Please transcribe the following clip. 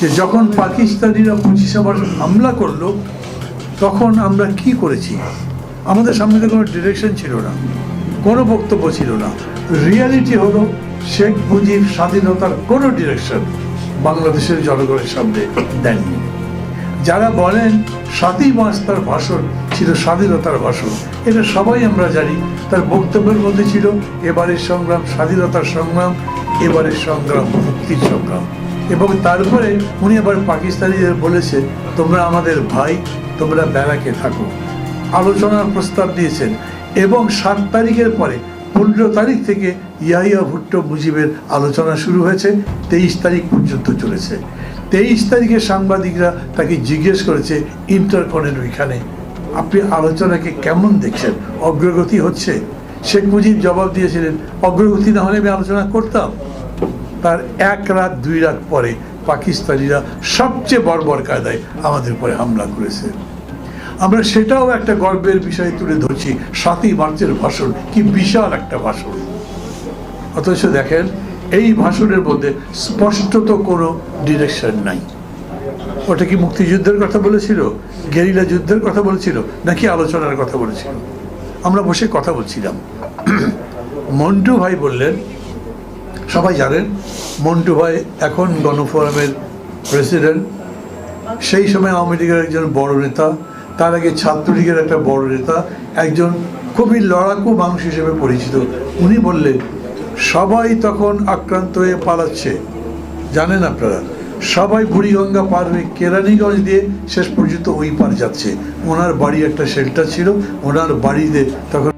যে যখন পাকিস্তানিরা পঁচিশে মার্চ হামলা করল, তখন আমরা কি করেছি? আমাদের সামনে কোনো ডিরেকশন ছিল না, কোনো বক্তব্য ছিল না। রিয়ালিটি হলো, শেখ মুজিব স্বাধীনতার কোনো ডিরেকশন বাংলাদেশের জনগণের সামনে দেননি। যারা বলেন সাতই মাস তার ভাষণ ছিল স্বাধীনতার ভাষণ, এটা সবাই আমরা জানি। তার বক্তব্যের মধ্যে ছিল, এবারের সংগ্রাম স্বাধীনতার সংগ্রাম, এবারের সংগ্রাম মুক্তির সংগ্রাম। এবং তারপরে উনি আবার পাকিস্তানিদের বলেছে, তোমরা আমাদের ভাই, তোমরা ব্যারাকে থাকো। আলোচনার প্রস্তাব দিয়েছেন এবং সাত তারিখের পরে পনেরো তারিখ থেকে ইয়াহিয়া ভুট্টো মুজিবের আলোচনা শুরু হয়েছে, তেইশ তারিখ পর্যন্ত চলেছে। তেইশ তারিখে সাংবাদিকরা তাকে জিজ্ঞেস করেছে, ইন্টারকনের ওইখানে আপনি আলোচনাকে কেমন দেখছেন? অগ্রগতি হচ্ছে? শেখ মুজিব জবাব দিয়েছিলেন, অগ্রগতি না হলে আমি আলোচনা করতাম। তার এক রাত, দুই রাত পরে পাকিস্তানিরা সবচেয়ে বর্বর কায়দায় আমাদের উপরে হামলা করেছে। আমরা সেটাও একটা গর্বের বিষয় তুলে ধরছি, সাতই মার্চের ভাষণ, কি বিশাল একটা ভাষণ। অথচ দেখেন, এই ভাষণের মধ্যে স্পষ্টত কোনো ডিরেকশন নাই। ওটা কি মুক্তিযুদ্ধের কথা বলেছিল? গেরিলা যুদ্ধের কথা বলেছিল? নাকি আলোচনার কথা বলেছিল? আমরা বসে কথা বলছিলাম। মন্টু ভাই বললেন সবাই জানেন, মন্টু ভাই এখন গণফোরামের প্রেসিডেন্ট। সেই সময় আওয়ামী লীগের একজন বড় নেতা, তার আগে ছাত্রলীগের একটা বড় নেতা, একজন খুবই লড়াকু মানুষ হিসেবে পরিচিত। উনি বললেন, সবাই তখন আক্রান্ত হয়ে পালাচ্ছে। জানেন আপনারা, সবাই বুড়িগঙ্গা পার হয়ে কেরানীগঞ্জ দিয়ে শেষ পর্যন্ত ওই পার যাচ্ছে। ওনার বাড়ি একটা শেল্টার ছিল, ওনার বাড়িতে তখন